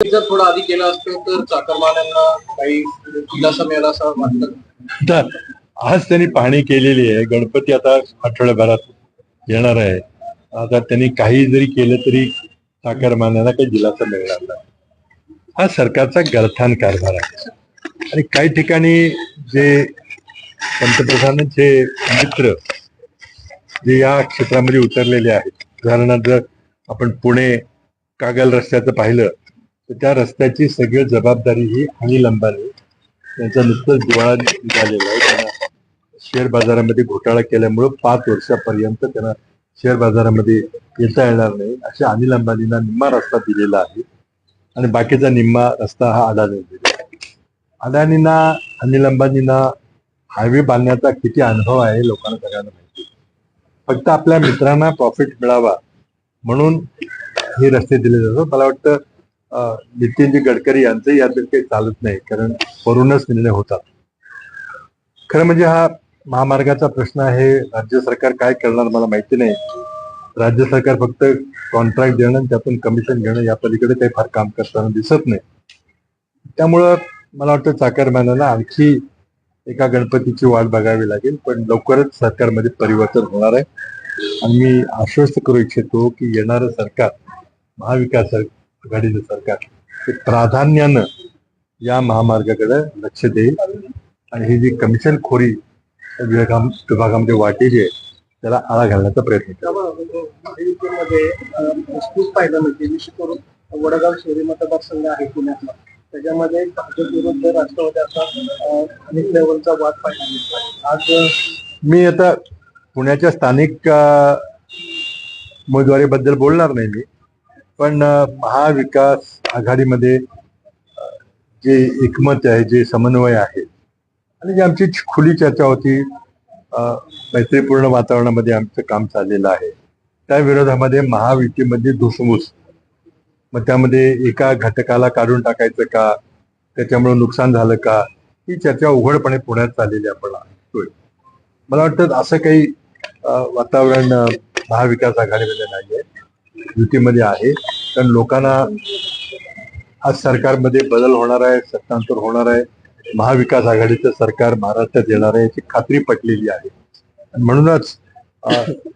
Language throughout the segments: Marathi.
जर थोडं आधी केलं असतं तर चाकरमान्यांना काही दिलासा मिळाला असं वाटतं. तर आज त्यांनी पाहणी केलेली आहे. गणपती आता आठवड्याभरात येणार आहे. आता त्यांनी काही जरी केलं तरी चाकरमान्यांना काही दिलासा मिळणार नाही. हा सरकारचा गळथान कारभार आहे. आणि काही ठिकाणी जे पंतप्रधानांचे मित्र जे या क्षेत्रामध्ये उतरलेले आहेत. उदाहरणार्थ आपण पुणे कागल रस्त्याचं पाहिलं. तर त्या रस्त्याची सगळी जबाबदारी ही अनिल अंबानी यांचा नुकतंच दिवाळा निघालेला आहे. त्यांना शेअर बाजारामध्ये घोटाळा केल्यामुळं पाच वर्षापर्यंत त्यांना शेअर बाजारामध्ये येता येणार नाही. अशा अनिल अंबानींना निम्मा रस्ता दिलेला आहे. आणि बाकीचा निम्मा रस्ता हा अडाणी दिलेला आहे. अडाणींना अनिल अंबानींना हायवे बांधण्याचा किती अनुभव आहे लोकांना सगळ्यांना माहिती फक्त आपल्या मित्रांना प्रॉफिट मिळावा म्हणून हे रस्ते दिले जातात. मला वाटतं नितीनजी गडकरी यांचंही यात काही चालत नाही कारण वरूनच निर्णय होतात. खरं म्हणजे हा महामार्गाचा प्रश्न आहे राज्य सरकार काय करणार मला माहिती नाही. राज्य सरकार फक्त कॉन्ट्रॅक्ट देणं त्यातून कमिशन घेणं या पलीकडे काही फार काम करताना दिसत नाही. त्यामुळं मला वाटतं चाकरमान्यांना आणखी एका गणपतीची वाट बघावी लागेल पण लवकरच सरकारमध्ये परिवर्तन होणार आहे. आणि मी आश्वस्त करू इच्छितो की येणारं सरकार महाविकास आघाडीचं सरकार. हे प्राधान्यानं या महामार्गाकडे लक्ष देईल. आणि ही जी कमिशन खोरी विभागा विभागामध्ये वाटेली आहे त्याला आळा घालण्याचा प्रयत्न विशेष करून वडगाव शहरी मतदारसंघ आहे पुण्यातला. त्याच्यामध्ये भाजप विरुद्ध राष्ट्रवादी असा अनेक लेवलचा वाद पाहायला मिळतो. आज मी आता पुण्याच्या स्थानिक उमेदवारीबद्दल बोलणार नाही मी. पण महाविकास आघाडीमध्ये जे एकमत आहे जे समन्वय आहे आणि जी आमची खुली चर्चा होती मैत्रीपूर्ण वातावरणामध्ये आमचं काम चाललेलं आहे त्या विरोधामध्ये महायुतीमध्ये धुसफूस मग त्यामध्ये एका घटकाला काढून टाकायचं का? त्याच्यामुळे नुकसान झालं का? ही चर्चा उघडपणे पुण्यात चाललेली आपण ऐकतोय मला वाटतं असं काही वातावरण महाविकास आघाडीमध्ये नाहीये. युतीमध्ये आहे. कारण लोकांना आज सरकारमध्ये बदल होणार आहे सत्तांतर होणार आहे. महाविकास आघाडीचं सरकार महाराष्ट्रात येणार आहे याची खात्री पटलेली आहे. म्हणूनच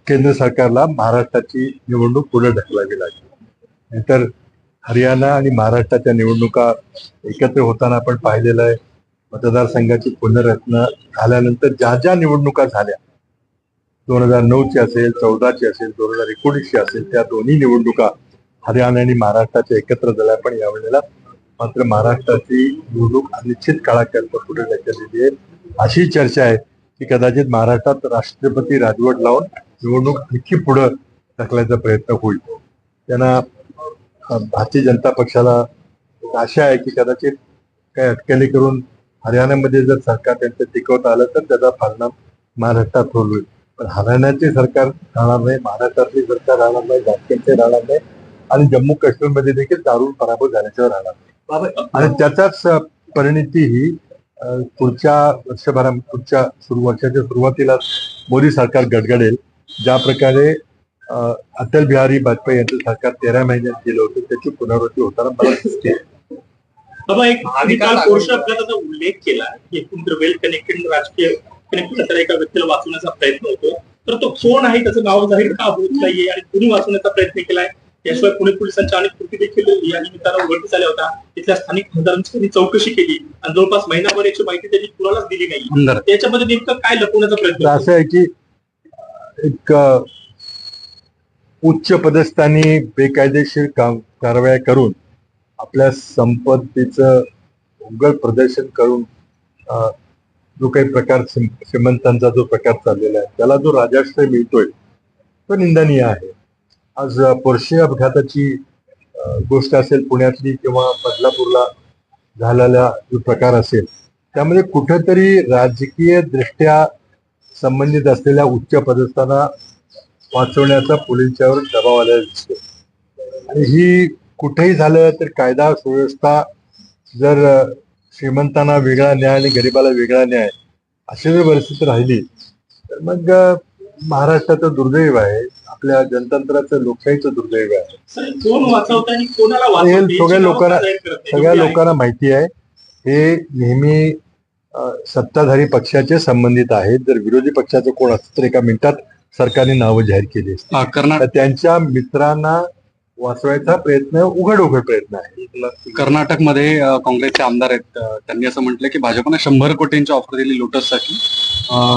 केंद्र सरकारला महाराष्ट्राची निवडणूक पुढे ढकलावी लागली. नाहीतर हरियाणा आणि महाराष्ट्राच्या निवडणुका एकत्र होताना आपण पाहिलेलं आहे. मतदारसंघाची पुनर्रचना झाल्यानंतर ज्या ज्या निवडणुका झाल्या दोन हजार नऊची असेल चौदाची असेल दोन हजार एकोणीसची असेल त्या दोन्ही निवडणुका हरियाणा आणि महाराष्ट्राच्या एकत्र झाल्या. पण यावेळेला मात्र महाराष्ट्राची निवडणूक अनिश्चित काळाकरता पुढे ढकललेली आहे. अशी चर्चा आहे की कदाचित महाराष्ट्रात राष्ट्रपती राजवट लावून निवडणूक आणखी पुढे ढकलायचा प्रयत्न होईल. त्यांना भारतीय जनता पक्षाला आशा आहे की कदाचित काही अटकली करून हरियाणामध्ये जर सरकार त्यांचं टिकवता आलं तर त्याचा परिणाम महाराष्ट्रात होईल. पण हरियाणाचे सरकार राहणार नाही महाराष्ट्रातले सरकार राहणार नाही झारखंडचे राहणार नाही आणि जम्मू काश्मीरमध्ये देखील दारुण पराभव झाल्याशिवाय राहणार आणि त्याचाच परिणती ही पुढच्या वर्षभरा पुढच्या सुरू वर्षाच्या सुरुवातीला मोदी सरकार गडगडेल. ज्या प्रकारे अटल बिहारी वाजपेयी यांचं सरकार तेरा महिन्यात गेलं होतं त्याची पुनरावृत्ती होताना मला दिसते. बाबा एक पोर्ष अपघाताचा उल्लेख केला की एकूण वेल कनेक्टेड राजकीय एका व्यक्तीला वाचवण्याचा प्रयत्न होतो तर तो कोण आहे त्याचं नाव जाहीर का होत नाहीये आणि कुणी वाचवण्याचा प्रयत्न केलाय? याशिवाय पुणे पोलिसांच्या अनेक कृती देखील या निमित्तानं उघडकीस आल्या होत्या. तिथल्या स्थानिक खासदारांची चौकशी केली आणि जवळपास महिनाभर याची माहिती त्यांनी कुणालाच दिली नाही. त्याच्यामध्ये नेमकं काय लपवण्याचा प्रयत्न होतो? असं आहे की एक उच्च पदस्थानी बेकायदेशीर काम कारवाया करून आपल्या संपत्तीचं उघड प्रदर्शन करून जो काही प्रकार श्रीमंतांचा जो प्रकार चाललेला आहे त्याला जो राजाश्रय मिळतोय तो निंदनीय आहे. आज अ, पोर्शे अपघाताची गोष्ट असेल पुण्यातली किंवा बदलापूरला झालेला जो प्रकार असेल त्यामध्ये कुठेतरी राजकीय दृष्ट्या संबंधित असलेल्या उच्च पदस्थांना वाचवण्याचा पोलिसांवर दबाव आलेला दिसतो आणि ही कुठेही झालं तर कायदा सुव्यवस्था जर श्रीमंतांना वेगळा न्याय आणि गरिबाला वेगळा न्याय अशी जर परिस्थिती राहिली तर मग महाराष्ट्राचं दुर्दैव आहे आपल्या जनतंत्राचं लोकशाहीचं दुर्दैव आहे. सर कोण वाचवत आणि कोणाला हे सगळ्या लोकांना- सगळ्या लोकांना माहिती आहे. हे नेहमी सत्ताधारी पक्षाचे संबंधित आहेत. जर विरोधी पक्षाचं कोण असतं तर एका मिनिटात सरकारने नावं जाहीर केली त्यांच्या मित्रांना वाचवायचा प्रयत्न उघड उघड प्रयत्न आहे. कर्नाटकमध्ये काँग्रेसचे आमदार आहेत त्यांनी असं म्हटलं की भाजपने शंभर कोटींची ऑफर दिली लोटससाठी.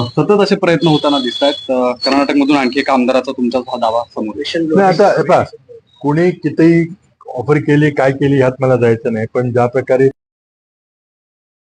सतत असे प्रयत्न होताना दिसत आहेत कर्नाटकमधून आणखी एका आमदाराचा तुमचा हा दावा समोर आता कोणी कितीही ऑफर केली काय केली ह्यात मला जायचं नाही. पण ज्या प्रकारे